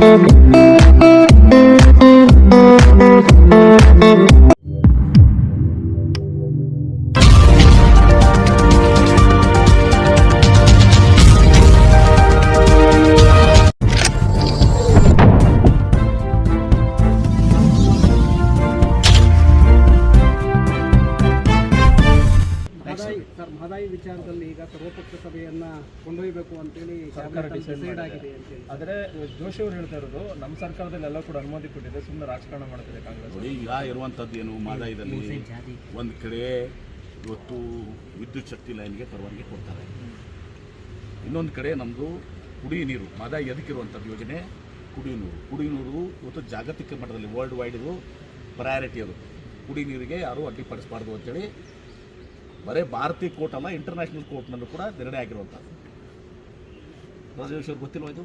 Thank you. Mahadayi sir Mahadayi ವಿಚಾರದಲ್ಲಿ ಈಗ ಸರ್ವಪಕ್ಷ ಸಭೆಯನ್ನು ಕೊಂಡೊಯ್ಯಬೇಕು ಅಂತೇಳಿ ಸರ್ಕಾರ ಡಿಸೈಡ್ ಆಗಿದೆ ಆದರೆ ಜೋಶಿ ಅವರು ಹೇಳ್ತಾ ಇರೋದು ನಮ್ಮ ಸರ್ಕಾರದಲ್ಲಿ ಎಲ್ಲ ಕೂಡ ಅನುಮತಿ ಕೊಟ್ಟಿದೆ ಸುಮ್ಮನೆ ರಾಜಕಾರಣ ಮಾಡ್ತಿದೆ ಕಾಂಗ್ರೆಸ್. ನೋಡಿ ಈಗ ಇರುವಂಥದ್ದು ಏನು ಮಹದಾಯಿದಲ್ಲಿ ಒಂದು ಕಡೆ ಇವತ್ತು ವಿದ್ಯುತ್ ಶಕ್ತಿ ಲೈನ್ಗೆ ಪರವಾನಗಿ ಕೊಡ್ತಾರೆ. ಇನ್ನೊಂದು ಕಡೆ ನಮ್ಮದು ಕುಡಿಯ ನೀರು ಮಾದಾಯಿ ಎದಕ್ಕಿರುವಂಥದ್ದು ಯೋಜನೆ? ಕುಡಿ ನೀರು. ಕುಡಿಯ ನೀರು ಇವತ್ತು ಜಾಗತಿಕ ಮಟ್ಟದಲ್ಲಿ ವರ್ಲ್ಡ್ ವೈಡ್ ಇದು ಪ್ರಯಾರಿಟಿ ಅದು. ಕುಡಿ ನೀರಿಗೆ ಯಾರೂ ಅಡ್ಡಿಪಡಿಸಬಾರ್ದು ಅಂತೇಳಿ ಬರೀ ಭಾರತೀಯ ಕೋರ್ಟ್ ಅಲ್ಲ ಇಂಟರ್ನ್ಯಾಷನಲ್ ಕೋರ್ಟ್ನಲ್ಲೂ ಕೂಡ ನಿರ್ಣಯ ಆಗಿರುವಂಥದ್ದು ರಾಜೇಶ್ ಅವ್ರು ಗೊತ್ತಿಲ್ವ ಇದು?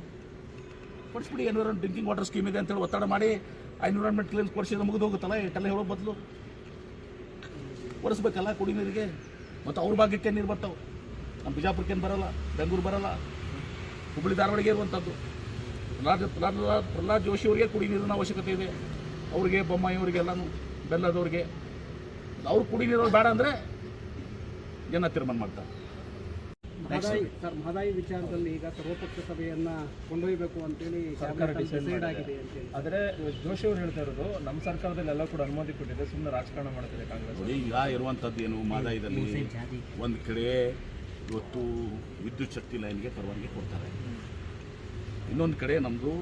ಕೊಡಿಸ್ಬಿಡಿ ಎನ್ವಿರಾನ್ ಡ್ರಿಂಕಿಂಗ್ ವಾಟರ್ ಸ್ಕೀಮ್ ಇದೆ ಅಂತೇಳಿ ಒತ್ತಡ ಮಾಡಿ ಎನ್ವಿರಾನ್ಮೆಂಟ್ ಕ್ಲೀನ್ ಕೊಡಿಸಿದ್ರೆ ಮುಗಿದು ಹೋಗುತ್ತಲ್ಲ ಇಟ್ಟೆಲ್ಲ ಹೇಳೋ ಬದಲು? ಕೊಡಿಸ್ಬೇಕಲ್ಲ ಕುಡಿ ನೀರಿಗೆ. ಮತ್ತು ಅವ್ರ ಭಾಗಕ್ಕೆ ನೀರು ಬರ್ತಾವೆ ನಮ್ಮ ಬಿಜಾಪುರಕ್ಕೇನು ಬರಲ್ಲ, ಬೆಂಗಳೂರು ಬರಲ್ಲ. ಹುಬ್ಬಳ್ಳಿ ಧಾರವಾಡಿಗೆ ಇರುವಂಥದ್ದು ಪ್ರಹ್ಲಾದ್ ಪ್ರಹ್ಲಾದ್ ಪ್ರಹ್ಲಾದ್ ಜೋಶಿ ಅವರಿಗೆ ಕುಡಿ ನೀರಿನ ಅವಶ್ಯಕತೆ ಇದೆ. ಅವ್ರಿಗೆ, ಬೊಮ್ಮಾಯಿ ಅವರಿಗೆ ಎಲ್ಲನೂ ಬೆಲ್ಲದವ್ರಿಗೆ. ಅವ್ರು ಕುಡಿ ನೀರು ಬೇಡ ಅಂದರೆ ಜನ ತೀರ್ಮಾನ ಮಾಡ್ತಾರೆ ಮಹದಾಯಿ ಸರ್ ಮಹದಾಯಿ ವಿಚಾರದಲ್ಲಿ ಈಗ ಸರ್ವಪಕ್ಷ ಸಭೆಯನ್ನ ಕೊಂಡೊಯ್ಯಬೇಕು ಅಂತೇಳಿ ಸರ್ಕಾರ ಡಿಸೈಡ್ ಆಗಿದೆ ಆದ್ರೆ ಆದರೆ ಜೋಶಿ ಅವರು ಹೇಳ್ತಾ ಇರೋದು ನಮ್ಮ ಸರ್ಕಾರದಲ್ಲಿ ಎಲ್ಲ ಕೂಡ ಅನುಮತಿ ಕೊಟ್ಟಿದೆ ಸುಮ್ಮನೆ ರಾಜಕಾರಣ ಮಾಡ್ತಿದೆ ಕಾಂಗ್ರೆಸ್. ನೋಡಿ ಈಗ ಇರುವಂಥದ್ದು ಏನು ಮಹದಾಯಿದಲ್ಲಿ ಒಂದು ಕಡೆ ಇವತ್ತು ವಿದ್ಯುತ್ ಶಕ್ತಿ ಲೈನ್ಗೆ ಪರವಾನಗಿ ಕೊಡ್ತಾರೆ. ಇನ್ನೊಂದು ಕಡೆ ನಮ್ಮದು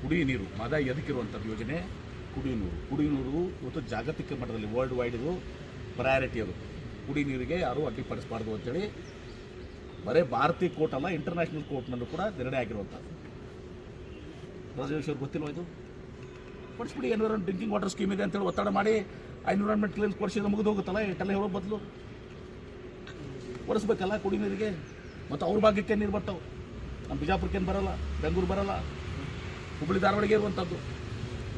ಕುಡಿಯ ನೀರು ಮಹದಾಯಿ ಎದಕ್ಕಿರುವಂಥದ್ದು ಯೋಜನೆ? ಕುಡಿಯ ನೀರು. ಕುಡಿಯ ನೀರು ಇವತ್ತು ಜಾಗತಿಕ ಮಟ್ಟದಲ್ಲಿ ವರ್ಲ್ಡ್ ವೈಡ್ ಇದು ಪ್ರಯಾರಿಟಿ ಅದು. ಕುಡಿ ನೀರಿಗೆ ಯಾರೂ ಅಡ್ಡಿಪಡಿಸಬಾರ್ದು ಅಂತೇಳಿ ಬರೀ ಭಾರತೀಯ ಕೋರ್ಟ್ ಅಲ್ಲ ಇಂಟರ್ನ್ಯಾಷನಲ್ ಕೋರ್ಟ್ನಲ್ಲೂ ಕೂಡ ನಿರ್ಣಯ ಆಗಿರುವಂಥದ್ದು. ರಾಜೇಶ್ ಅವ್ರು ಗೊತ್ತಿಲ್ವ ಇದು? ಕೊಡಿಸ್ಬಿಡಿ ಎನ್ವಿರಾನ್ ಡ್ರಿಂಕಿಂಗ್ ವಾಟರ್ ಸ್ಕೀಮ್ ಇದೆ ಅಂತೇಳಿ ಒತ್ತಡ ಮಾಡಿ ಎನ್ವಿರಾನ್ಮೆಂಟ್ ಕ್ಲೀನ್ಸ್ ಕೊಡಿಸಿದ್ರೆ ಮುಗಿದು ಹೋಗುತ್ತಲ್ಲ ಇಟ್ಟೆಲ್ಲ ಹೇಳೋ ಬದಲು? ಕೊಡಿಸ್ಬೇಕಲ್ಲ ಕುಡಿ ನೀರಿಗೆ? ಮತ್ತು ಅವ್ರ ಭಾಗ್ಯಕ್ಕೆ ನೀರು ಬರ್ತಾವೆ? ನಮ್ಮ ಬಿಜಾಪುರಕ್ಕೇನು ಬರಲ್ಲ, ಬೆಂಗಳೂರು ಬರೋಲ್ಲ. ಹುಬ್ಬಳ್ಳಿ ಧಾರವಾಡಿಗೆ ಇರುವಂಥದ್ದು.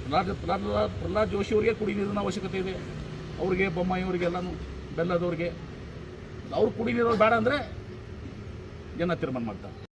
ಪ್ರಹ್ಲಾದ್ ಪ್ರಹ್ಲಾದ್ ಪ್ರಹ್ಲಾದ್ ಜೋಶಿ ಅವರಿಗೆ ಕುಡಿ ನೀರಿನ ಅವಶ್ಯಕತೆ ಇದೆ. ಅವರಿಗೆ, ಬೊಮ್ಮಾಯಿ ಅವರಿಗೆ ಎಲ್ಲನೂ ಬೆಲ್ಲದವ್ರಿಗೆ. ಅವ್ರು ಕುಡಿಲಿರೋರು ಬೇಡ ಅಂದರೆ ಜನ ತೀರ್ಮಾನ ಮಾಡ್ತಾರೆ.